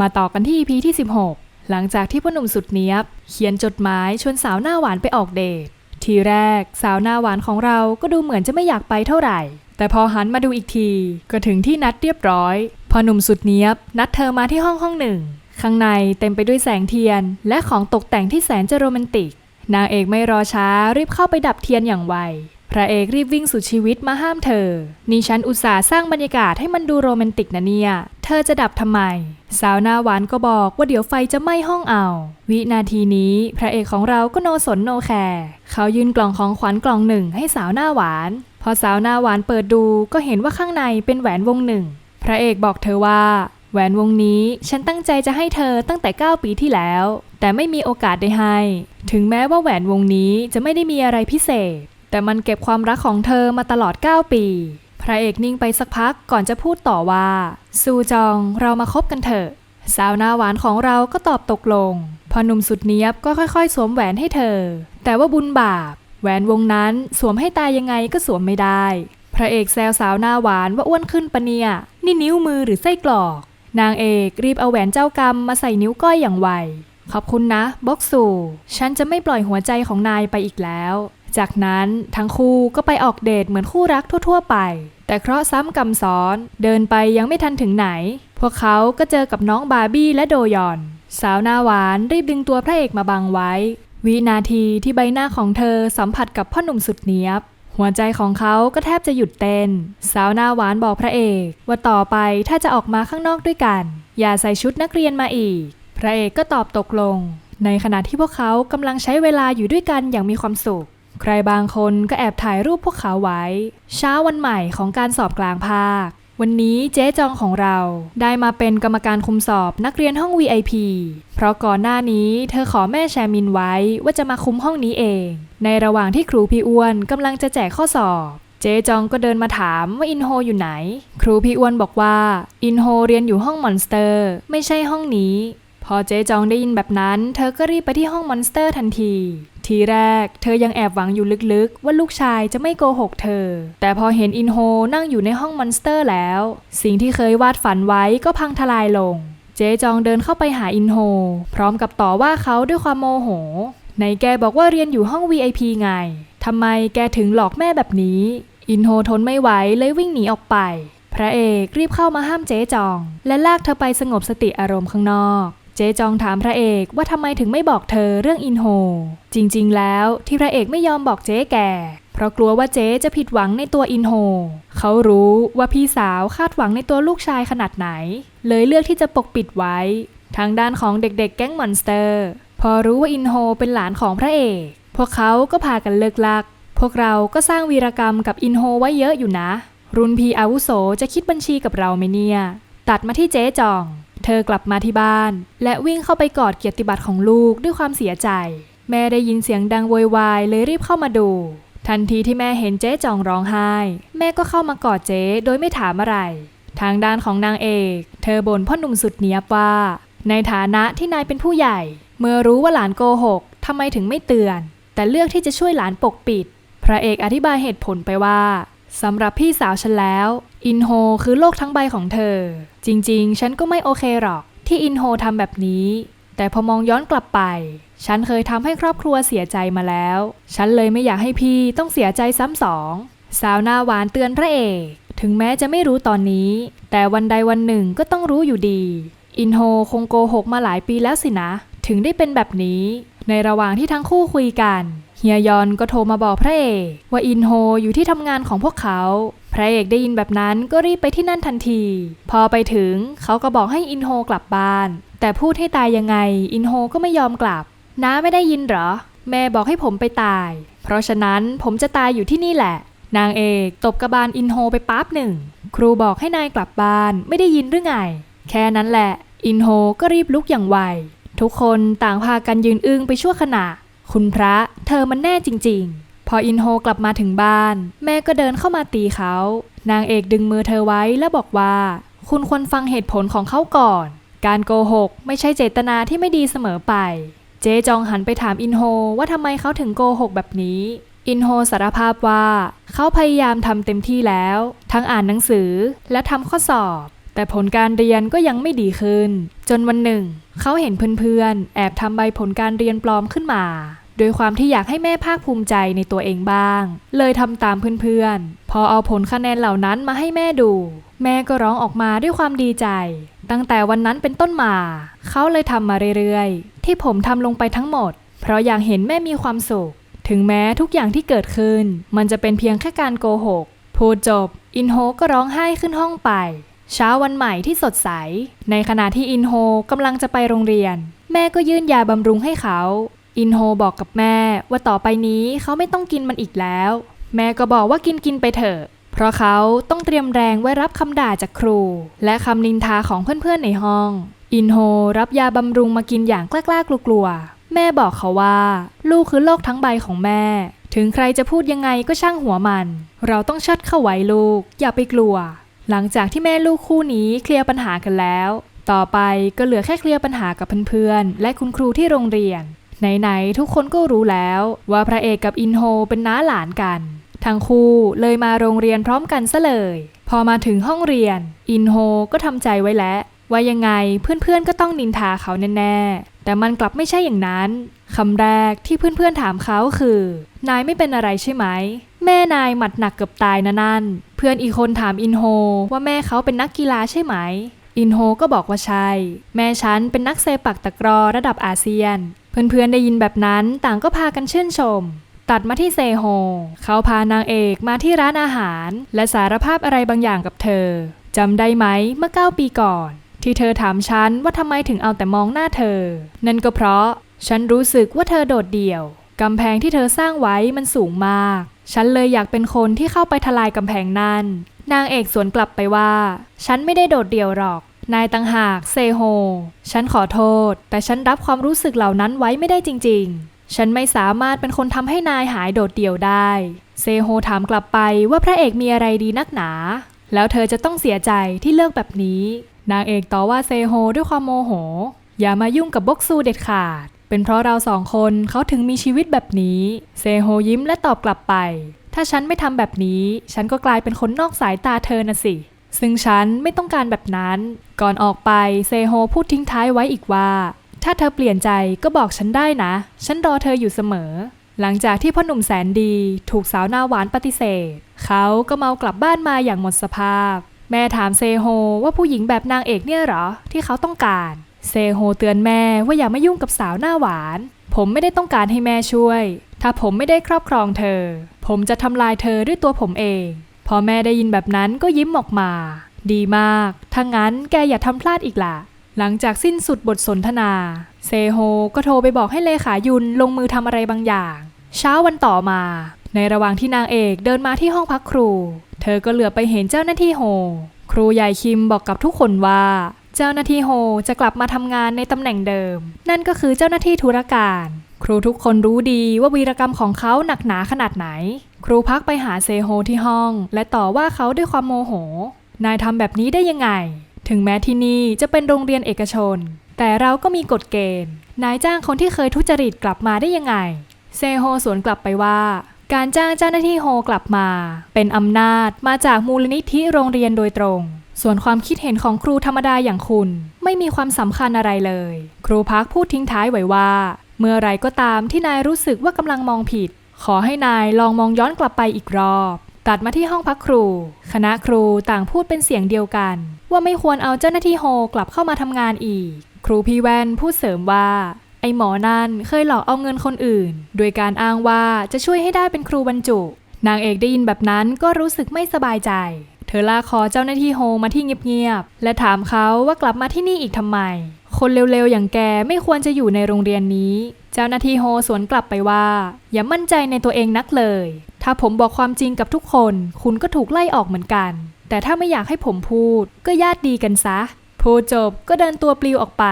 มาต่อกันที่ EP ที่ 16 หลังจากที่พ่อหนุ่มสุดเนี้ยบ เขียนจดหมายชวนสาวหน้าหวานไปออกเดท ทีแรกสาวหน้าหวานของเราก็ดูเหมือนจะไม่อยากไปเท่าไหร่ แต่พอหันมาดูอีกทีก็ถึงที่นัดเรียบร้อยพ่อหนุ่มสุดเนี้ยบ นัดเธอมาที่ห้องห้องหนึ่ง ข้างในเต็มไปด้วยแสงเทียน และของตกแต่งที่แสนจะโรแมนติก นางเอกไม่รอช้ารีบเข้าไปดับเทียนอย่างไว พระเอกรีบวิ่งสุดชีวิตมาห้ามเธอ นี่ฉันอุตส่าห์สร้างบรรยากาศให้มันดูโรแมนติกนะเนี่ย เธอจะดับทำไม สาวหน้าหวานก็บอกว่าเดี๋ยวไฟจะไหม้ห้องเอา วินาทีนี้พระเอกของเราก็โนสนโนแคร์เขายื่นกล่องของขวัญกล่องหนึ่งให้สาวหน้าหวาน พอสาวหน้าหวานเปิดดูก็เห็นว่าข้างในเป็นแหวนวงหนึ่ง พระเอกบอกเธอว่า แหวนวงนี้ฉันตั้งใจจะให้เธอตั้งแต่ 9 ปีที่แล้ว แต่ไม่มีโอกาสได้ให้ ถึงแม้ว่าแหวนวงนี้จะไม่ได้มีอะไรพิเศษ แต่มันเก็บความรักของเธอมาตลอด 9 ปี พระเอกนิ่งไปสักพักก่อนจะพูดต่อว่า ซูจองเรามาคบกันเถอะ สาวหน้าหวานของเราก็ตอบตกลง พอหนุ่มสุดเนี้ยบก็ค่อยๆ สวมแหวนให้เธอ แต่ว่าบุญบาป แหวนวงนั้นสวมให้ตายยังไงก็สวมไม่ได้ พระเอกแซวสาวหน้าหวานว่าอ้วนขึ้นปะเนี่ย นี่นิ้วมือหรือไส้กรอก นางเอกรีบเอาแหวนเจ้ากรรมมาใส่นิ้วก้อยอย่างไวขอบคุณนะบ็อกซู ฉันจะไม่ปล่อยหัวใจของนายไปอีกแล้ว จากนั้นทั้งคู่ก็ไปออกเดทเหมือนคู่รักทั่ว ๆ ไป แต่เคราะห์ซ้ำกรรมซ้อนเดินไปยังไม่ทันถึงไหน พวกเขาก็เจอกับน้องบาร์บี้และโดยอน สาวหน้าหวานรีบดึงตัวพระเอกมาบังไว้ วินาทีที่ใบหน้าของเธอสัมผัสกับพ่อหนุ่มสุดเนี้ยบ หัวใจของเขาก็แทบจะหยุดเต้น สาวหน้าหวานบอกพระเอก ว่าต่อไปถ้าจะออกมาข้างนอกด้วยกัน อย่าใส่ชุดนักเรียนมาอีก พระเอกก็ตอบตกลง ในขณะที่พวกเขากำลังใช้เวลาอยู่ด้วยกันอย่างมีความสุข ใครบางคนก็แอบถ่ายรูปพวกเขาไว้ เช้าวันใหม่ของการสอบกลางภาค วันนี้เจ๊จองของเราได้มาเป็นกรรมการคุมสอบนักเรียนห้อง VIP เพราะก่อนหน้านี้เธอขอแม่แชมินไว้ว่าจะมาคุมห้องนี้เอง ในระหว่างที่ครูพี่อ้วนกำลังจะแจกข้อสอบเจ๊จองก็เดินมาถามว่าอินโฮอยู่ไหน ครูพี่อ้วนบอกว่าอินโฮเรียนอยู่ห้องมอนสเตอร์ ไม่ใช่ห้องนี้ พอเจ๊จองได้ยินแบบนั้น เธอก็รีบไปที่ห้องมอนสเตอร์ทันที ทีแรก เธอยังแอบหวังอยู่ลึกๆ ว่าลูกชายจะไม่โกหกเธอ แต่พอเห็นอินโฮนั่งอยู่ในห้องมอนสเตอร์แล้ว สิ่งที่เคยวาดฝันไว้ก็พังทลายลง เจจองเดินเข้าไปหาอินโฮ พร้อมกับต่อว่าเขาด้วยความโมโหในแกบอกว่าเรียนอยู่ห้อง VIP ไงทำไมแกถึงหลอกแม่แบบนี้ อินโฮทนไม่ไหวเลยวิ่งหนีออกไป พระเอกรีบเข้ามาห้ามเจ๊จอง และลากเธอไปสงบสติอารมณ์ข้างนอก เจจองถามพระเอกว่าทำไมถึงไม่บอกเธอเรื่องอินโฮ จริงๆ แล้วที่พระเอกไม่ยอมบอกเจ๊แก่ เพราะกลัวว่าเจ๊จะผิดหวังในตัวอินโฮ เขารู้ว่าพี่สาวคาดหวังในตัวลูกชายขนาดไหน เลยเลือกที่จะปกปิดไว้ ทางด้านของเด็กๆ แก๊งมอนสเตอร์ พอรู้ว่าอินโฮเป็นหลานของพระเอก พวกเขาก็พากันเลิกลัก พวกเราก็สร้างวีรกรรมกับอินโฮไว้เยอะอยู่นะ รุ่นพีอาวุโสจะคิดบัญชีกับเราไหมเนี่ย ตัดมาที่เจ๊จอง เธอกลับมาที่บ้าน และวิ่งเข้าไปกอดเกียรติบัตรของลูกด้วยความเสียใจ แม่ได้ยินเสียงดังโวยวายเลยรีบเข้ามาดู ทันทีที่แม่เห็นเจ๊จองร้องไห้ แม่ก็เข้ามากอดเจ๊โดยไม่ถามอะไร ทางด้านของนางเอก เธอบ่นพ่อหนุ่มสุดเนียบว่า ในฐานะที่นายเป็นผู้ใหญ่ เมื่อรู้ว่าหลานโกหกทำไมถึงไม่เตือน แต่เลือกที่จะช่วยหลานปกปิด พระเอกอธิบายเหตุผลไปว่า สำหรับพี่สาวฉันแล้ว อินโฮคือโลกทั้งใบของเธอ จริงๆ ฉันก็ไม่โอเคหรอก ที่อินโฮทำแบบนี้ แต่พอมองย้อนกลับไป ฉันเคยทำให้ครอบครัวเสียใจมาแล้ว ฉันเลยไม่อยากให้พี่ต้องเสียใจซ้ำสอง สาวหน้าหวานเตือนพระเอก ถึงแม้จะไม่รู้ตอนนี้ แต่วันใดวันหนึ่งก็ต้องรู้อยู่ดี อินโฮคงโกหกมาหลายปีแล้วสินะ ถึงได้เป็นแบบนี้ ในระหว่างที่ทั้งคู่คุยกัน ฮียยอนก็โทรมาบอกพระเอกว่าอินโฮอยู่ที่ทำงานของพวกเขา พระเอกได้ยินแบบนั้นก็รีบไปที่นั่นทันที พอไปถึงเขาก็บอกให้อินโฮกลับบ้าน แต่พูดให้ตายยังไงอินโฮก็ไม่ยอมกลับ น้าไม่ได้ยินเหรอ แม่บอกให้ผมไปตาย เพราะฉะนั้นผมจะตายอยู่ที่นี่แหละ นางเอกตบกระบาลอินโฮไปปั๊บหนึ่ง ครูบอกให้นายกลับบ้านไม่ได้ยินหรือไง แค่นั้นแหละ อินโฮก็รีบลุกอย่างไวทุกคนต่างพากันยืนอึ้งไปชั่วขณะ คุณพระเธอมันแน่จริง ๆ พออินโฮกลับมาถึงบ้าน แม่ก็เดินเข้ามาตีเขา นางเอกดึงมือเธอไว้แล้วบอกว่า คุณควรฟังเหตุผลของเขาก่อน การโกหกไม่ใช่เจตนาที่ไม่ดีเสมอไป เจ๊จองหันไปถามอินโฮว่าทำไมเขาถึงโกหกแบบนี้อินโฮสารภาพว่า เขาพยายามทำเต็มที่แล้ว ทั้งอ่านหนังสือและทำข้อสอบ แต่ผลการเรียนก็ยังไม่ดีขึ้น จนวันหนึ่ง เขาเห็นเพื่อนๆ แอบทำใบผลการเรียนปลอมขึ้นมา โดยความที่อยากให้แม่ภาคภูมิใจในตัวเองบ้าง เลยทำตามเพื่อนๆ พอเอาผลคะแนนเหล่านั้นมาให้แม่ดู แม่ก็ร้องออกมาด้วยความดีใจ ตั้งแต่วันนั้นเป็นต้นมา เขาเลยทำมาเรื่อยๆ ที่ผมทำลงไปทั้งหมด เพราะอยากเห็นแม่มีความสุข ถึงแม้ทุกอย่างที่เกิดขึ้น มันจะเป็นเพียงแค่การโกหกพูดจบ อินโฮก็ร้องไห้ขึ้นห้องไป เช้าวันใหม่ที่สดใส ในขณะที่อินโฮกำลังจะไปโรงเรียน แม่ก็ยื่นยาบำรุงให้เขา อินโฮบอกกับแม่ว่าต่อไปนี้เขาไม่ต้องกินมันอีกแล้ว แม่ก็บอกว่ากินกินไปเถอะ เพราะเขาต้องเตรียมแรงไว้รับคำด่าจากครู และคำนินทาของเพื่อนๆในห้อง อินโฮรับยาบำรุงมากินอย่างกล้าๆกลัวๆแม่บอกเขาว่า ลูกคือโลกทั้งใบของแม่ ถึงใครจะพูดยังไงก็ช่างหัวมัน เราต้องชัดเข้าไว้ลูก อย่าไปกลัว หลังจากที่แม่ลูกคู่นี้เคลียร์ปัญหากันแล้ว ต่อไปก็เหลือแค่เคลียร์ปัญหากับเพื่อนๆ และคุณครูที่โรงเรียน ไหนๆ ทุกคนก็รู้แล้วว่าพระเอกกับอินโฮเป็นน้าหลานกัน ทั้งคู่เลยมาโรงเรียนพร้อมกันซะเลย พอมาถึงห้องเรียน อินโฮก็ทำใจไว้แล้วว่ายังไงเพื่อนๆก็ต้องนินทาเขาแน่ๆ แต่มันกลับไม่ใช่อย่างนั้นคำแรกที่เพื่อนๆถามเขาคือ นายไม่เป็นอะไรใช่ไหม แม่นายหมัดหนักเกือบตายนะนั่น เพื่อนอีกคนถามอินโฮ ว่าแม่เขาเป็นนักกีฬาใช่ไหม อินโฮก็บอกว่าใช่ แม่ฉันเป็นนักเซปักตะกรอระดับอาเซียน เพื่อนๆได้ยินแบบนั้นต่างก็พากันชื่นชม ตัดมาที่เซโฮ เขาพานางเอกมาที่ร้านอาหาร และสารภาพอะไรบางอย่างกับเธอจำได้ไหมเมื่อ 9 ปีก่อน ที่เธอถามฉันว่าทำไมถึงเอาแต่มองหน้าเธอ นั่นก็เพราะฉันรู้สึกว่าเธอโดดเดี่ยว กำแพงที่เธอสร้างไว้มันสูงมาก ฉันเลยอยากเป็นคนที่เข้าไปทลายกำแพงนั้น นางเอกสวนกลับไปว่า ฉันไม่ได้โดดเดี่ยวหรอก นายตังหากเซโฮ ฉันขอโทษ แต่ฉันรับความรู้สึกเหล่านั้นไว้ไม่ได้จริง ๆ ฉันไม่สามารถเป็นคนทำให้นายหายโดดเดี่ยวได้ เซโฮถามกลับไปว่าพระเอกมีอะไรดีนักหนา แล้วเธอจะต้องเสียใจที่เลือกแบบนี้ นางเอกต่อว่าเซโฮด้วยความโมโห อย่ามายุ่งกับบกซูเด็ดขาด เป็นเพราะเราสองคนเขาถึงมีชีวิตแบบนี้ เซโฮยิ้มและตอบกลับไป ถ้าฉันไม่ทำแบบนี้ ฉันก็กลายเป็นคนนอกสายตาเธอนะสิ ซึ่งฉันไม่ต้องการแบบนั้น ก่อนออกไปเซโฮพูดทิ้งท้ายไว้อีกว่า ถ้าเธอเปลี่ยนใจก็บอกฉันได้นะ ฉันรอเธออยู่เสมอ หลังจากที่พ่อหนุ่มแสนดีถูกสาวหน้าหวานปฏิเสธ เขาก็เมากลับบ้านมาอย่างหมดสภาพ แม่ถามเซโฮว่าผู้หญิงแบบนางเอกเนี่ยเหรอที่เขาต้องการ เซโฮเตือนแม่ว่าอย่ามายุ่งกับสาวหน้าหวาน ผมไม่ได้ต้องการให้แม่ช่วย ถ้าผมไม่ได้ครอบครองเธอ ผมจะทำลายเธอด้วยตัวผมเอง พอแม่ได้ยินแบบนั้นก็ยิ้มออกมา ดีมาก ถ้างั้นแกอย่าทำพลาดอีกล่ะ หลังจากสิ้นสุดบทสนทนา เซโฮก็โทรไปบอกให้เลขายุนลงมือทำอะไรบางอย่าง เช้าวันต่อมา ในระหว่างที่นางเอกเดินมาที่ห้องพักครู เธอก็เหลือไปเห็นเจ้าหน้าที่โฮ ครูใหญ่คิมบอกกับทุกคนว่า เจ้าหน้าที่โฮจะกลับมาทำงานในตำแหน่งเดิม นั่นก็คือเจ้าหน้าที่ธุรการ ครูทุกคนรู้ดีว่าวีรกรรมของเขาหนักหนาขนาดไหน ครูพักไปหาเซโฮที่ห้อง และต่อว่าเขาด้วยความโมโห นายทำแบบนี้ได้ยังไง ถึงแม้ที่นี่จะเป็นโรงเรียนเอกชน แต่เราก็มีกฎเกณฑ์ นายจ้างคนที่เคยทุจริตกลับมาได้ยังไง เซโฮสวนกลับไปว่าการจ้างเจ้าหน้าที่โฮกลับมา เป็นอำนาจมาจากมูลนิธิโรงเรียนโดยตรง ส่วนความคิดเห็นของครูธรรมดาอย่างคุณ ไม่มีความสำคัญอะไรเลย ครูพักพูดทิ้งท้ายไว้ว่า เมื่อไรก็ตามที่นายรู้สึกว่ากำลังมองผิด ขอให้นายลองมองย้อนกลับไปอีกรอบ ตัดมาที่ห้องพักครู คณะครูต่างพูดเป็นเสียงเดียวกัน ว่าไม่ควรเอาเจ้าหน้าที่โฮกลับเข้ามาทำงานอีก ครูพี่แวนพูดเสริมว่า ไอหมอนั่นเคยหลอกเอาเงินคนอื่น โดยการอ้างว่าจะช่วยให้ได้เป็นครูบรรจุ นางเอกได้ยินแบบนั้นก็รู้สึกไม่สบายใจ เธอลากคอเจ้าหน้าที่โฮมาที่เงียบๆและถามเขาว่ากลับมาที่นี่อีกทำไม คนเร็วๆอย่างแกไม่ควรจะอยู่ในโรงเรียนนี้ เจ้าหน้าที่โฮสวนกลับไปว่า อย่ามั่นใจในตัวเองนักเลย ถ้าผมบอกความจริงกับทุกคน คุณก็ถูกไล่ออกเหมือนกัน แต่ถ้าไม่อยากให้ผมพูด ก็ญาติดีกันซะพูดจบก็เดินตัวปลิวออกไป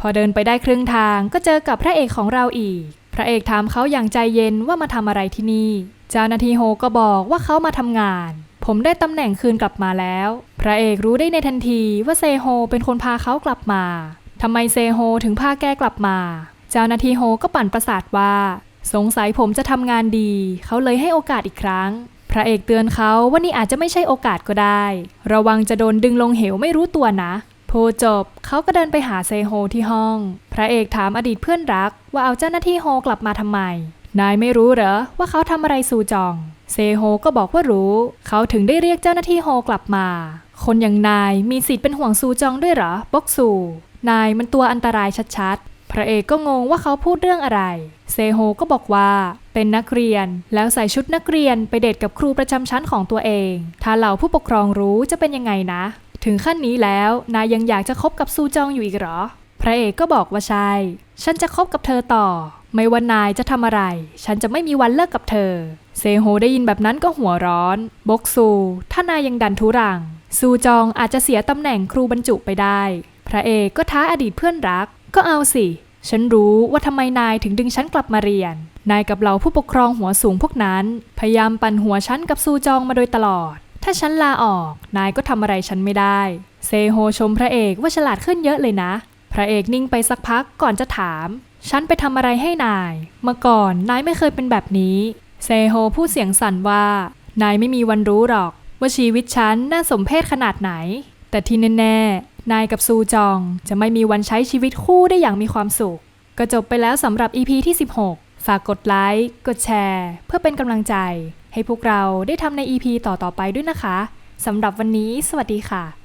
พอเดินไปได้ครึ่งทางก็เจอกับพระเอกของเราอีก พระเอกถามเขาอย่างใจเย็นว่ามาทำอะไรที่นี่ เจ้าหน้าที่โฮก็บอกว่าเขามาทำงาน ผมได้ตำแหน่งคืนกลับมาแล้ว พระเอกรู้ได้ในทันทีว่าเซโฮเป็นคนพาเขากลับมาทำไมเซโฮถึงพาแกกลับมา เจ้าหน้าที่โฮก็ปั่นประสาทว่า สงสัยผมจะทำงานดี เขาเลยให้โอกาสอีกครั้ง พระเอกเตือนเขาว่านี่อาจจะไม่ใช่โอกาสก็ได้ ระวังจะโดนดึงลงเหวไม่รู้ตัวนะพูดจบเขาก็เดินไปหาเซโฮที่ห้อง พระเอกถามอดีตเพื่อนรัก ว่าเอาเจ้าหน้าที่โฮกลับมาทำไม นายไม่รู้เหรอว่าเขาทำอะไรซูจอง เซโฮก็บอกว่ารู้ เขาถึงได้เรียกเจ้าหน้าที่โฮกลับมา คนอย่างนายมีสิทธิ์เป็นห่วงซูจองด้วยเหรอ บกซู นายมันตัวอันตรายชัดๆ พระเอกก็งงว่าเขาพูดเรื่องอะไร เซโฮก็บอกว่าเป็นนักเรียนแล้วใส่ชุดนักเรียนไปเดทกับครูประจำชั้นของตัวเอง ถ้าเหล่าผู้ปกครองรู้จะเป็นยังไงนะ ถึงขั้นนี้แล้วนายยังอยากจะคบกับซูจองอยู่อีกเหรอ พระเอกก็บอกว่าใช่ ฉันจะคบกับเธอต่อ ไม่ว่านายจะทำอะไร ฉันจะไม่มีวันเลิกกับเธอ เซโฮได้ยินแบบนั้นก็หัวร้อน บกซู ถ้านายยังดันทุรัง ซูจองอาจจะเสียตำแหน่งครูบรรจุไปได้ พระเอกก็ท้าอดีตเพื่อนรัก ก็เอาสิ ฉันรู้ว่าทำไมนายถึงดึงฉันกลับมาเรียน นายกับเราผู้ปกครองหัวสูงพวกนั้น พยายามปั่นหัวฉันกับซูจองมาโดยตลอด ถ้าฉันลาออก นายก็ทำอะไรฉันไม่ได้ เซโฮชมพระเอกว่าฉลาดขึ้นเยอะเลยนะ พระเอกนิ่งไปสักพักก่อนจะถาม ฉันไปทำอะไรให้นาย เมื่อก่อนนายไม่เคยเป็นแบบนี้ เซโฮพูดเสียงสั่นว่า นายไม่มีวันรู้หรอก ว่าชีวิตฉันน่าสมเพชขนาดไหน แต่ที่แน่ๆ นายกับซูจองจะไม่มีวันใช้ชีวิตคู่ได้อย่างมีความสุข ก็จบไปแล้วสำหรับ EP ที่ 16 ฝากกดไลค์ กดแชร์ เพื่อเป็นกำลังใจ ให้พวกเราได้ทำใน EP ต่อๆไปด้วยนะคะสำหรับวันนี้ สวัสดีค่ะ